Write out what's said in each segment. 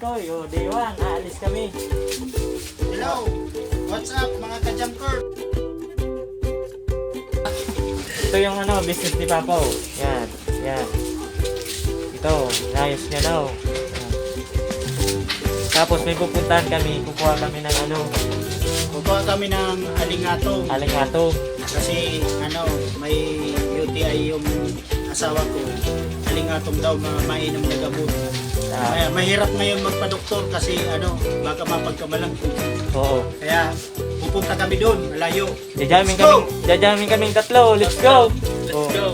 Koy. O, day one, aalis kami. Hello! What's up mga ka-jumper? Ito yung ano, business ni Papa. Oh. Yan, yan. Ito, inayos niya daw. Yan. Tapos may pupuntahan kami, kukuha kami ng ano, Kukuha kami ng alingato alingato. kasi ano, may UTI yung asawa ko. Alingatong daw mga mainom na gamot. Ah, Kaya mahirap ngayon magpa-doktor kasi ano, baka mapagkamalang ko. oo. Kaya pupunta kami doon, malayo. Jajamin Let's go! kami, jajamin kaming tatlo. Let's go! Let's go!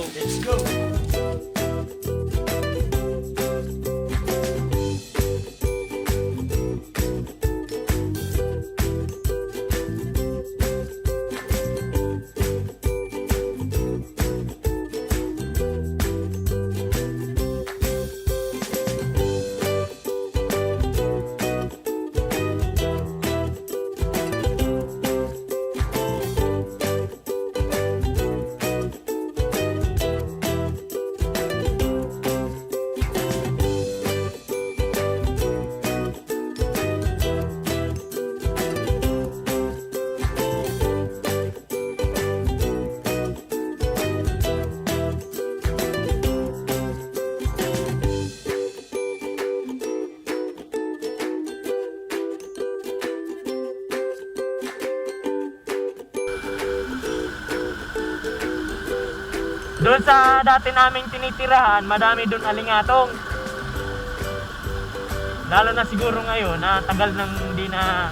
Doon sa dati naming tinitirahan, madami doon alingatong. Lalo na siguro ngayon, na tagal nang hindi na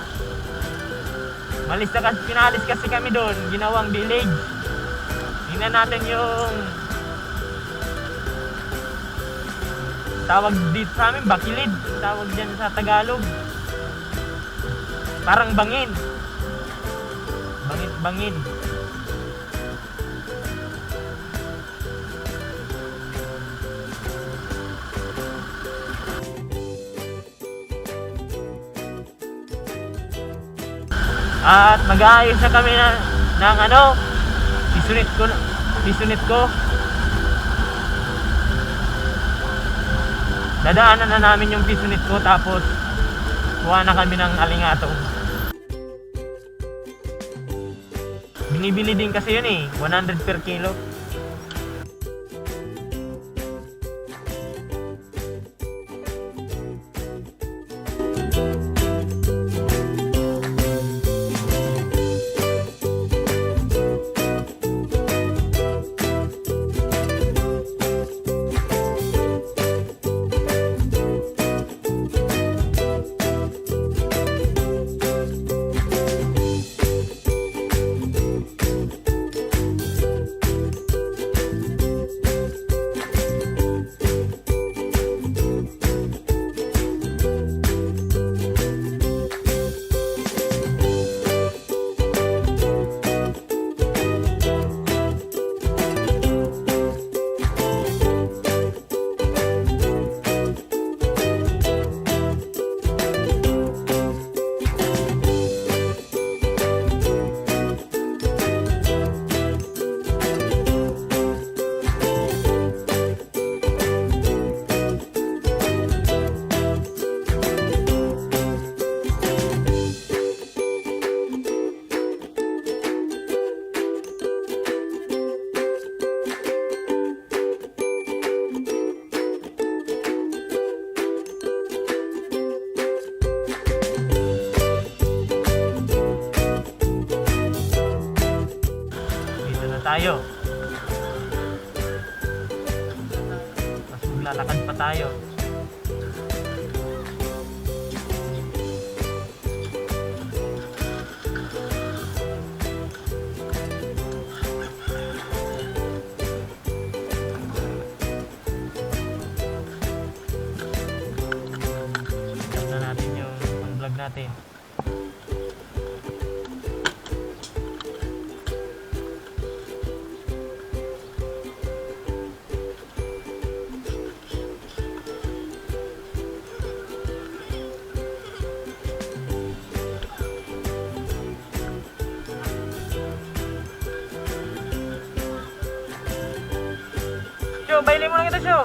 malis na kasi, pinalis kasi kami doon, ginawang village. Tingnan natin yung tawag dito sa amin, bakilid. Tawag dyan sa Tagalog. Parang bangin. Bangin, bangin. At mag-aayos na kami na, ng ano, pisunit ko, pisunit ko. Dadaanan na namin yung pisunit ko tapos kuha na kami ng alingatong. Binibili din kasi yun eh, 100 per kilo. Tayo. Mas maglalakad pa tayo. Natin yung pang-vlog natin. Syo. Bailin mo lang ito, Syo.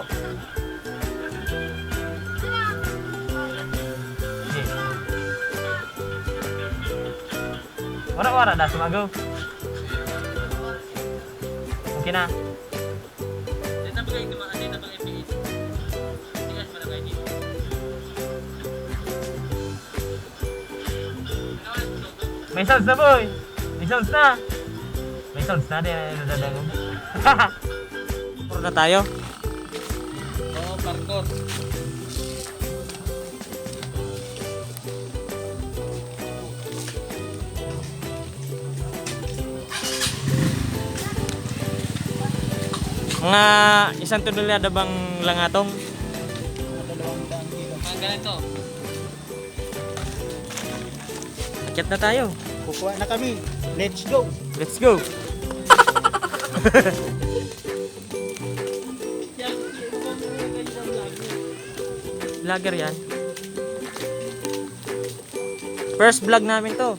Wala-wala na, sumagaw. Okay na. May sounds na boy! May sounds na! May sounds na din. Hahaha! Puro na tayo. Oo, parkour. Mga isang tonelada bang langatong? Ang ganito. Akyat na tayo. Kukuha na kami. Let's go. Let's go! Vlogger yan. First vlog namin to.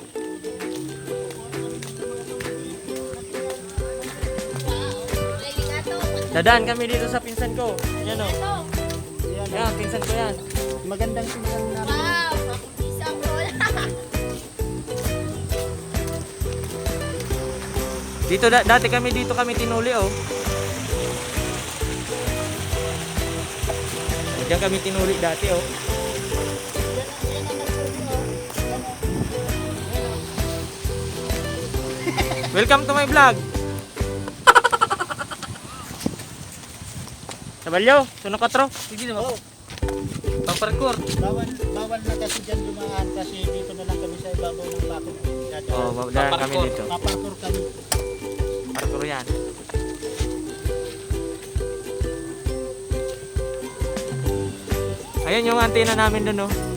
Dadaan kami dito sa pinsan ko. Yan o. Yan, pinsan ko yan. magandang tingnan namin. Wow, isang. Dito da- dati kami dito kami tinuli oh. Diyan kami tinuli dati oh. Welcome to my vlog. Sabalyo, suno ka tro. Sige na Oh, Pag-parkour. bawal, bawal na kasi dyan dumaan kasi dito na lang kami sa ibabaw ng bakod. Oh, babdaan kami dito. Paparkour kami. Parkour yan. Ayun yung antena namin doon oh.